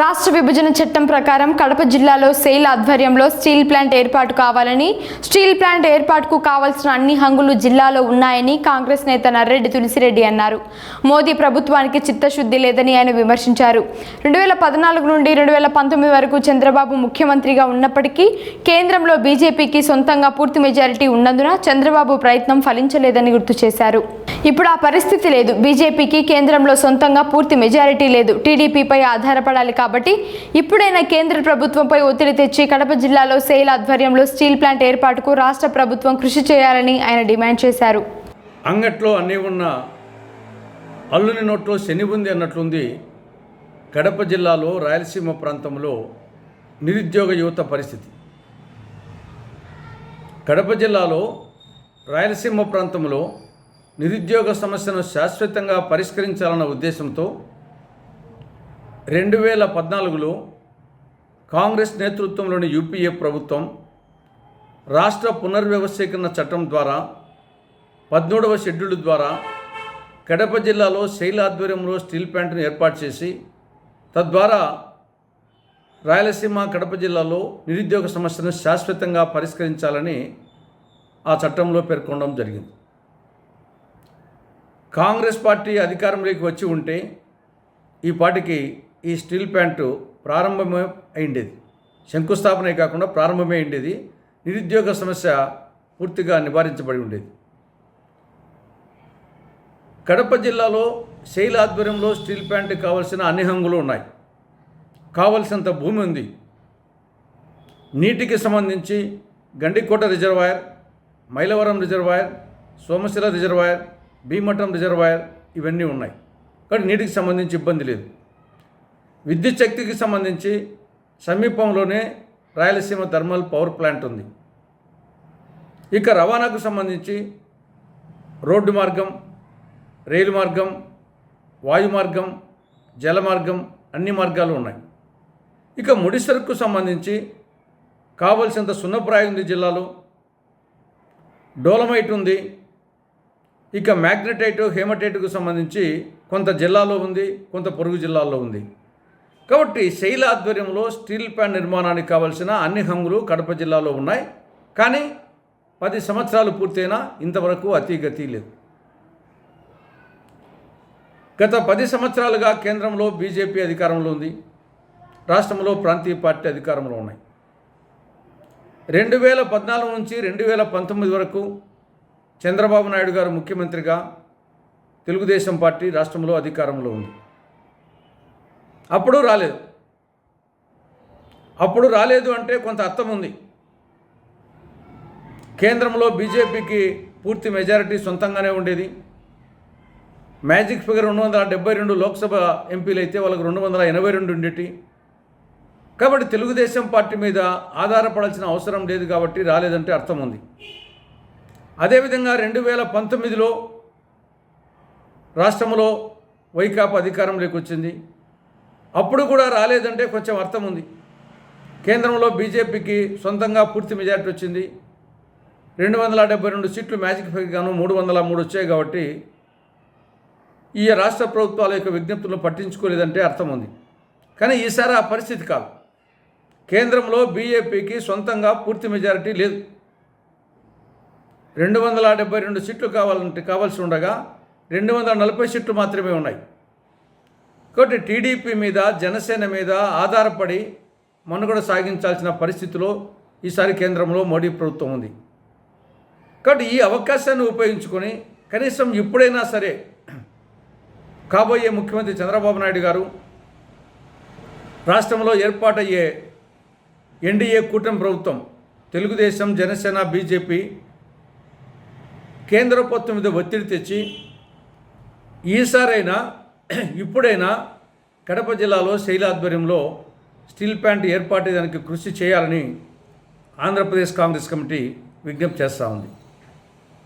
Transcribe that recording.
రాష్ట్ర విభజన చట్టం ప్రకారం కడప జిల్లాలో సెయిల్ ఆధ్వర్యంలో స్టీల్ ప్లాంట్ ఏర్పాటు కావాలని స్టీల్ ప్లాంట్ ఏర్పాటుకు కావాల్సిన అన్ని హంగులు జిల్లాలో ఉన్నాయని కాంగ్రెస్ నేత నర్రెడ్డి తులసిరెడ్డి అన్నారు. మోదీ ప్రభుత్వానికి చిత్తశుద్ధి లేదని ఆయన విమర్శించారు. రెండు వేల పద్నాలుగు నుండి రెండు వేల పంతొమ్మిది వరకు చంద్రబాబు ముఖ్యమంత్రిగా ఉన్నప్పటికీ కేంద్రంలో బీజేపీకి సొంతంగా పూర్తి మెజారిటీ ఉన్నందున చంద్రబాబు ప్రయత్నం ఫలించలేదని గుర్తు చేశారు. ఇప్పుడు ఆ పరిస్థితి లేదు. బీజేపీకి కేంద్రంలో సొంతంగా పూర్తి మెజారిటీ లేదు. టీడీపీపై ఆధారపడాలి కాబట్టి ఇప్పుడైనా కేంద్ర ప్రభుత్వంపై ఒత్తిడి తెచ్చి కడప జిల్లాలో సెయిల్ ఆధ్వర్యంలో స్టీల్ ప్లాంట్ ఏర్పాటుకు రాష్ట్ర ప్రభుత్వం కృషి చేయాలని ఆయన డిమాండ్ చేశారు. అంగట్లో అన్నీ ఉన్న అల్లుని నోట్లో శని ఉంది అన్నట్లుంది కడప జిల్లాలో రాయలసీమ ప్రాంతంలో నిరుద్యోగ యువత పరిస్థితి. కడప జిల్లాలో రాయలసీమ ప్రాంతంలో నిరుద్యోగ సమస్యను శాశ్వతంగా పరిష్కరించాలన్న ఉద్దేశంతో రెండు వేల పద్నాలుగులో కాంగ్రెస్ నేతృత్వంలోని యూపీఏ ప్రభుత్వం రాష్ట్ర పునర్వ్యవస్థీకరణ చట్టం ద్వారా పద్మూడవ షెడ్యూల్ ద్వారా కడప జిల్లాలో శైల ఆధ్వర్యంలో స్టీల్ ప్లాంట్ను ఏర్పాటు చేసి తద్వారా రాయలసీమ కడప జిల్లాలో నిరుద్యోగ సమస్యను శాశ్వతంగా పరిష్కరించాలని ఆ చట్టంలో పేర్కొనడం జరిగింది. కాంగ్రెస్ పార్టీ అధికారంలోకి వచ్చి ఉంటే ఈ పార్టీకి ఈ స్టీల్ ప్యాంటు ప్రారంభమే అయిండేది. శంకుస్థాపనే కాకుండా ప్రారంభమే అయిండేది. నిరుద్యోగ సమస్య పూర్తిగా నివారించబడి ఉండేది. కడప జిల్లాలో శైల ఆధ్వర్యంలో స్టీల్ ప్యాంటు కావలసిన అన్ని హంగులు ఉన్నాయి. కావలసినంత భూమి ఉంది. నీటికి సంబంధించి Gandikota reservoir Mylavaram reservoir Somasila reservoir Bhimatham reservoir ఇవన్నీ ఉన్నాయి. కానీ నీటికి సంబంధించి ఇబ్బంది లేదు. విద్యుత్ శక్తికి సంబంధించి సమీపంలోనే రాయలసీమ థర్మల్ పవర్ ప్లాంట్ ఉంది. ఇక రవాణాకు సంబంధించి రోడ్డు మార్గం రైలు మార్గం వాయు మార్గం జల మార్గం అన్ని మార్గాలు ఉన్నాయి. ఇక ముడి సరుకు సంబంధించి కావలసినంత సున్నప్రాయం ఉంది జిల్లాలో డోలమైట్ ఉంది. ఇక మ్యాగ్నెటైట్ హేమటైట్కు సంబంధించి కొంత జిల్లాలో ఉంది కొంత పొరుగు జిల్లాల్లో ఉంది. కాబట్టి శైల ఆధ్వర్యంలో స్టీల్ ప్లాంట్ నిర్మాణానికి కావలసిన అన్ని హంగులు కడప జిల్లాలో ఉన్నాయి. కానీ పది సంవత్సరాలు పూర్తయినా ఇంతవరకు అతిగతి లేదు. గత పది సంవత్సరాలుగా కేంద్రంలో బీజేపీ అధికారంలో ఉంది. రాష్ట్రంలో ప్రాంతీయ పార్టీ అధికారంలో ఉన్నాయి. రెండు వేల పద్నాలుగు నుంచి రెండు వేల పంతొమ్మిది వరకు చంద్రబాబు నాయుడు గారు ముఖ్యమంత్రిగా తెలుగుదేశం పార్టీ రాష్ట్రంలో అధికారంలో ఉంది. అప్పుడు రాలేదు. అప్పుడు రాలేదు అంటే కొంత అర్థం ఉంది. కేంద్రంలో బీజేపీకి పూర్తి మెజారిటీ సొంతంగానే ఉండేది. మ్యాజిక్ ఫిగర్ రెండు వందల డెబ్బై రెండు లోక్సభ ఎంపీలు అయితే వాళ్ళకి రెండు వందల ఎనభై రెండు ఉండేటి. కాబట్టి తెలుగుదేశం పార్టీ మీద ఆధారపడాల్సిన అవసరం లేదు కాబట్టి రాలేదంటే అర్థం ఉంది. అదేవిధంగా రెండు వేల పంతొమ్మిదిలో రాష్ట్రంలో వైకాపా అధికారంలోకి వచ్చింది అప్పుడు కూడా రాలేదంటే కొంచెం అర్థం ఉంది. కేంద్రంలో బీజేపీకి సొంతంగా పూర్తి మెజార్టీ వచ్చింది. రెండు వందల డెబ్బై రెండు సీట్లు మ్యాజిక్ గాను మూడు వందల మూడు వచ్చాయి కాబట్టి ఈ రాష్ట్ర ప్రభుత్వాల యొక్క విజ్ఞప్తులను పట్టించుకోలేదంటే అర్థం ఉంది. కానీ ఈసారి ఆ పరిస్థితి కాదు. కేంద్రంలో బీజేపీకి సొంతంగా పూర్తి మెజారిటీ లేదు. రెండు వందల డెబ్బై రెండు సీట్లు కావాలంటే కావాల్సి ఉండగా రెండు వందల నలభై సీట్లు మాత్రమే ఉన్నాయి. కాబట్టి టీడీపీ మీద జనసేన మీద ఆధారపడి మనుగడ సాగించాల్సిన పరిస్థితిలో ఈసారి కేంద్రంలో మోడీ ప్రభుత్వం ఉంది. కాబట్టి ఈ అవకాశాన్ని ఉపయోగించుకొని కనీసం ఇప్పుడైనా సరే కాబోయే ముఖ్యమంత్రి చంద్రబాబు నాయుడు గారు రాష్ట్రంలో ఏర్పాటయ్యే ఎన్డీఏ కూటమి ప్రభుత్వం తెలుగుదేశం జనసేన బీజేపీ కేంద్ర ప్రభుత్వం మీద ఒత్తిడి తెచ్చి ఈసారైనా ఇప్పుడైనా కడప జిల్లాలో శైలాధ్వర్యంలో స్టీల్ ప్లాంట్ ఏర్పాటు దానికి కృషి చేయాలని ఆంధ్రప్రదేశ్ కాంగ్రెస్ కమిటీ విజ్ఞప్తి చేస్తూ ఉంది.